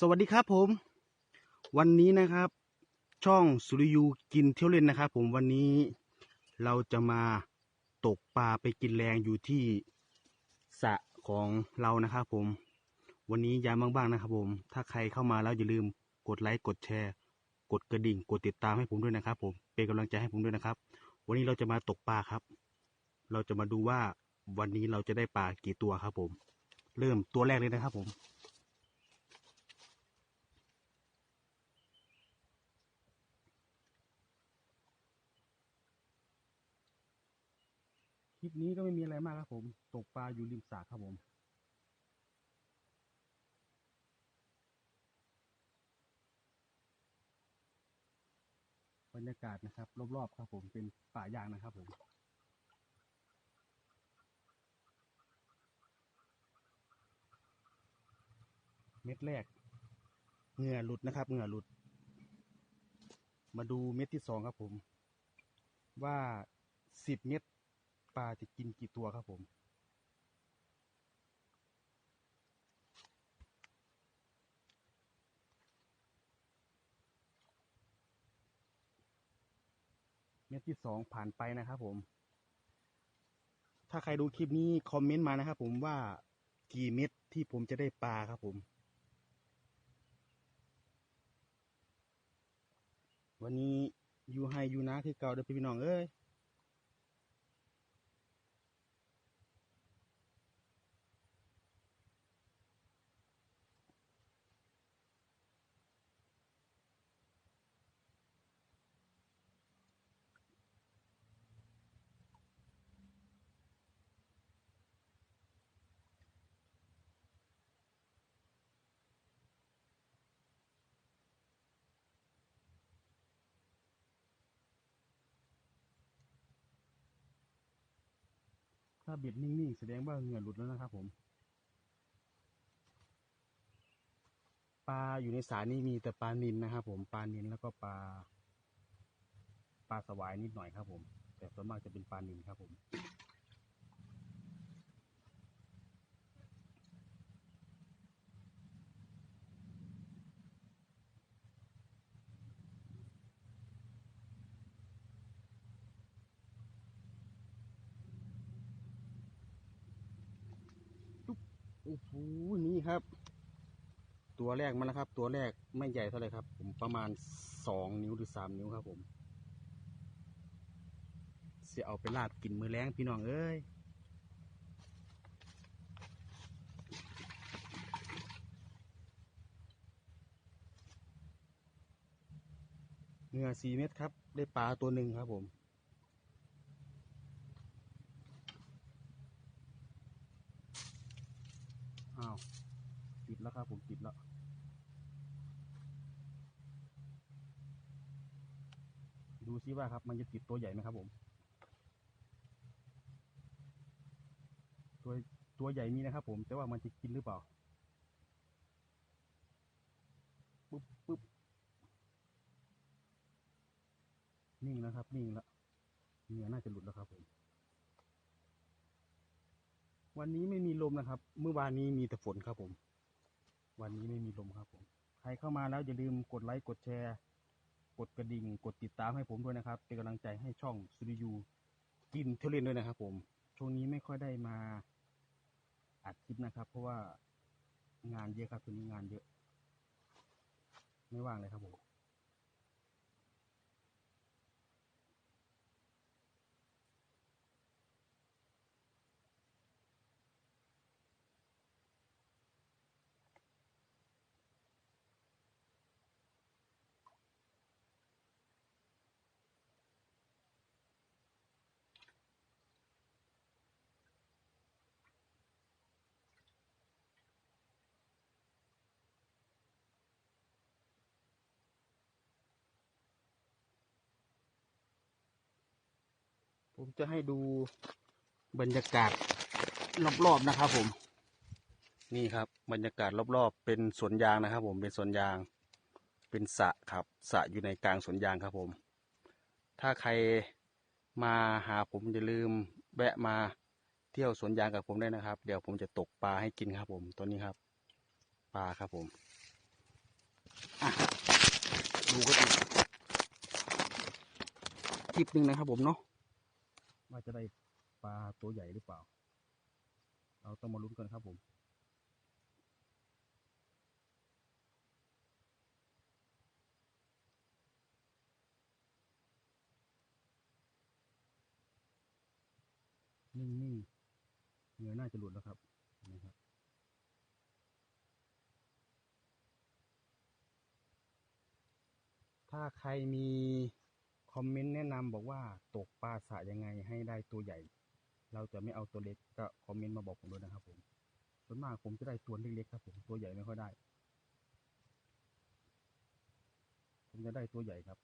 สวัสดีครับผม วันนี้นะครับ ช่องสุริยูกินเที่ยวเล่นนะครับผมวันนี้เราจะมาตกปลาไปกินแรงอยู่ที่สระของเรานะครับผม วันนี้ยามบ้างๆนะครับผม ถ้าใครเข้ามาแล้วอย่าลืมกดไลค์กดแชร์ กดกระดิ่ง กดติดตามให้ผมด้วยนะครับ ผมเป็นกำลังใจให้ผมด้วยนะครับ วันนี้เราจะมาตกปลาครับ เราจะมาดูว่าวันนี้เราจะได้ปลากี่ตัวครับผม เริ่มตัวแรกเลยนะครับผม ลิปนี้ก็ไม่มีอะไรมากครับผม ตกปลาอยู่ริมสระครับผม บรรยากาศนะครับ รอบๆครับผมเป็นป่ายางนะครับผมเม็ดแรกเหงื่อหลุดนะครับเหงื่อหลุด มาดูเม็ดที่สองครับผม ว่าสิบเม็ด ปลาจะกินกี่ตัวครับผมเม็ดที่สองผ่านไปนะครับผม ถ้าใครดูคลิปนี้คอมเมนต์มานะครับผมว่ากี่เม็ดที่ผมจะได้ปลาครับผม วันนี้อยู่ให้อยู่นะคือเก่าเด้อพี่น้องเอ้ย ถ้าเบ็ดนิ่งๆแสดงว่าเหงื่อหลุดแล้วนะครับ ผม ปลาอยู่ในสานี่มีแต่ปลานินนะครับผมปลานินแล้วก็ปลา ปลาสวายนิดหน่อยครับ ผม แต่ส่วนมากจะเป็นปลานินครับ ผม อ้โหนี่ครับ ตัวแรกมาแล้วครับ ตัวแรกไม่ใหญ่เท่าไหร่ครับ ผมประมาณสองนิ้วหรือสามนิ้วครับ ผมเสียเอาไปลาบกินมือแรงพี่น้องเอ้ยเหงื่อสี่เม็ดครับ ได้ปลาตัวหนึ่งครับผม อ้าวติดแล้วครับผมติดแล้วดูซิว่าครับ มันจะติดตัวใหญ่ไหมครับผม ตัวตัวใหญ่มีนะครับ ผมแต่ว่ามันจะกินหรือเปล่าปุ๊บปุ๊บนิ่งแล้วครับ นิ่งแล้วเหงื่อน่าจะหลุดแล้วครับผม วันนี้ไม่มีลมนะครับ เมื่อวานนี้มีแต่ฝนครับผม วันนี้ไม่มีลมครับผม ใครเข้ามาแล้วอย่าลืมกดไลค์กดแชร์ กดกระดิ่ง กดติดตามให้ผมด้วยนะครับ เป็นกำลังใจให้ช่องสุริยูกินเทเลนด้วยนะครับ ผม ช่วงนี้ไม่ค่อยได้มาอัดคลิปนะครับ เพราะว่างานเยอะครับช่วงนี้งานเยอะ ไม่ว่างเลยครับผม ผมจะให้ดูบรรยากาศรอบๆนะครับผม นี่ครับ บรรยากาศรอบๆ เป็นสวนยางนะครับ ผมเป็นสวนยาง เป็นสระครับสระอยู่ในกลางสวนยางครับผม ถ้าใครมาหาผมอย่าลืมแวะมาเที่ยวสวนยางกับผมได้นะครับ เดี๋ยวผมจะตกปลาให้กินครับ ผมตัวนี้ครับ ปลาครับผมอะดูก็ดีคลิปหนึ่งนะครับผมเนาะ ว่าจะได้ปลาตัวใหญ่หรือเปล่า เราต้องมาลุ้นกันครับผมนิ่งๆเหงื่อน่าจะหลุดแล้วครับนะครับ ถ้าใครมี อมเมนต์แนะนำบอกว่าตกปลาสะยังไงให้ได้ตัวใหญ่ เราจะไม่เอาตัวเล็กก็คอมเมนต์มาบอกผมด้วยนะครับผมส่วนมากผมจะได้ตัวเล็กๆครับผมตัวใหญ่ไม่ค่อยได้ ผมจะได้ตัวใหญ่ครับ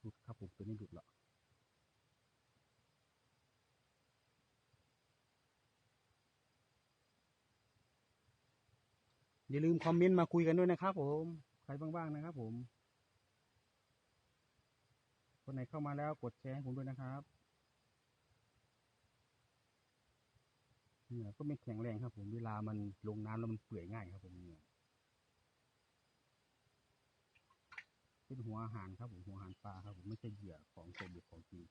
หลุดครับผมตัวนี้หลุดละ อย่าลืมคอมเมนต์มาคุยกันด้วยนะครับผมใครบ้างๆนะครับ ผม คนไหนเข้ามาแล้วกดแชร์ให้ผมด้วยนะครับเหงื่อก็ไม่แข็งแรงครับ ผมเวลามันลงน้ำแล้วมันเปื่อยง่ายครับ ผมเหงื่อเป็นหัวอาหารครับ ผมหัวอาหารปลาครับ ผมไม่ใช่เหยื่อของใส่เบ็ดของจริง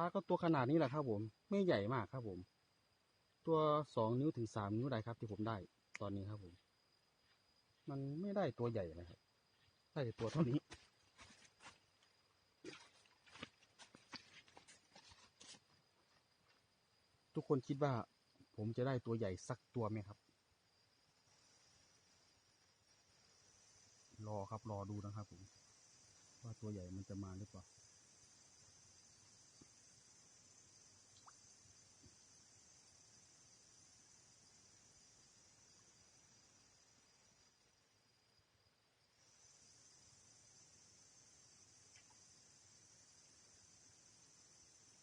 าก็ตัวขนาดนี้แหละครับผม ไม่ใหญ่มากครับผม ตัวสองนิ้วถึงสามนิ้วได้ครับ ที่ผมได้ตอนนี้ครับผม มันไม่ได้ตัวใหญ่นะครับ ได้แต่ตัวเท่านี้ ทุกคนคิดว่าผมจะได้ตัวใหญ่สักตัวไหมครับ รอครับรอดูนะครับผม ว่าตัวใหญ่มันจะมาหรือเปล่า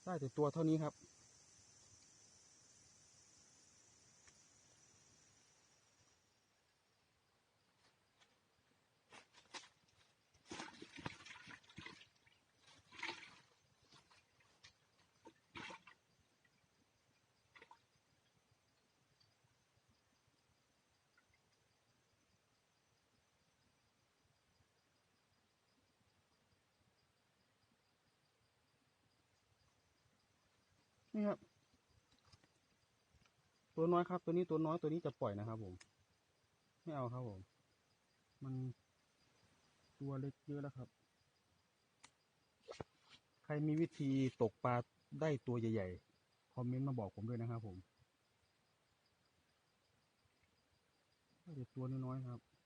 ได้แต่ตัวเท่านี้ครับ นี่ครับ ตัวน้อยครับ ตัวนี้ตัวน้อยตัวนี้จะปล่อยนะครับ ผม ไม่เอาครับผม มันตัวเล็กเยอะแล้วครับ ใครมีวิธีตกปลาได้ตัวใหญ่ๆ คอมเมนต์มาบอกผมด้วยนะครับผมได้แต่ตัวน้อยๆครับ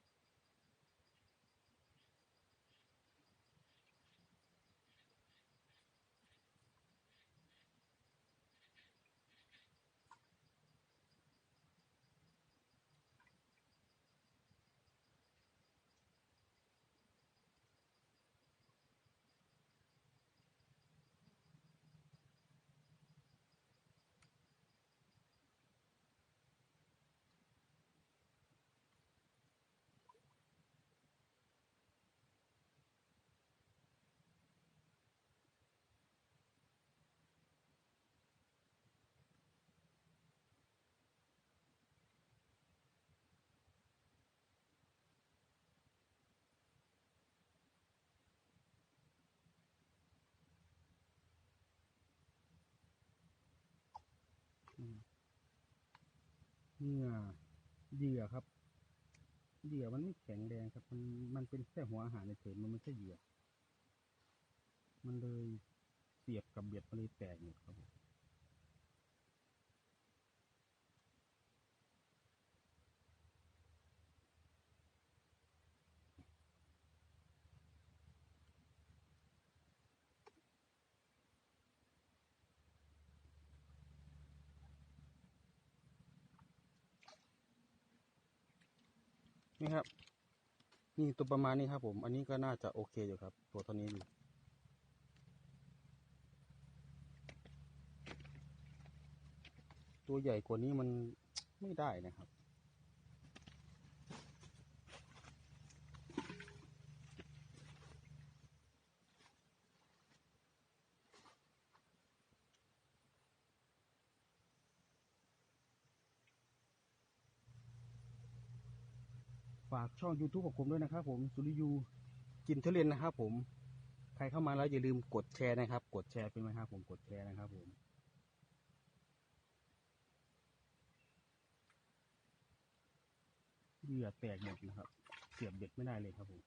เหงื่อเหยื่อครับ เหยื่อมันไม่แข็งแรงครับ มันมันเป็นแค่หัวอาหารในเฉยๆมันไม่ใช่เหยื่อ มันเลยเสียบกับเบียดมันเลยแตกหมดครับ นี่ครับ นี่ตัวประมาณนี้ครับ ผม อันนี้ก็น่าจะโอเคอยู่ครับ ตัวเท่านี้ดีตัวใหญ่กว่านี้มันไม่ได้นะครับ ช่อง YouTube ของผมด้วยนะครับ ผมสุริยูกินทุเรียนนะครับ ผม ใครเข้ามาแล้วอย่าลืมกดแชร์นะครับ กดแชร์เป็นไหมครับ ผมกดแชร์นะครับ ผมเหยื่อแตกหมดนะครับ เสียบเบ็ดไม่ได้เลยครับผม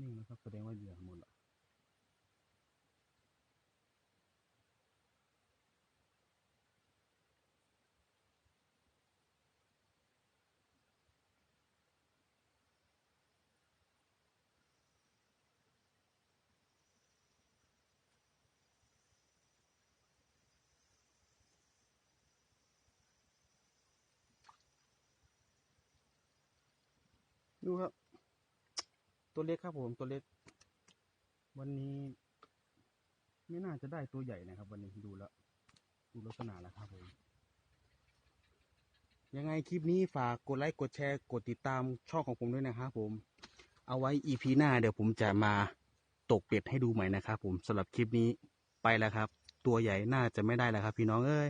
นี่นะครับแสดงว่าเตัวเล็กครับผมตัวเล็ก วันนี้ ไม่น่าจะได้ตัวใหญ่นะครับ วันนี้ดูแล้วดูลักษณะแล้วครับผมยังไงคลิปนี้ฝากกดไลค์กดแชร์กดติดตามช่องของผมด้วยนะครับผมเอาไว้ EP หน้าเดี๋ยวผมจะมาตกเป็ดให้ดูใหม่นะครับผมสำหรับคลิปนี้ไปแล้วครับ ตัวใหญ่น่าจะไม่ได้แล้วครับ พี่น้องเอ้ย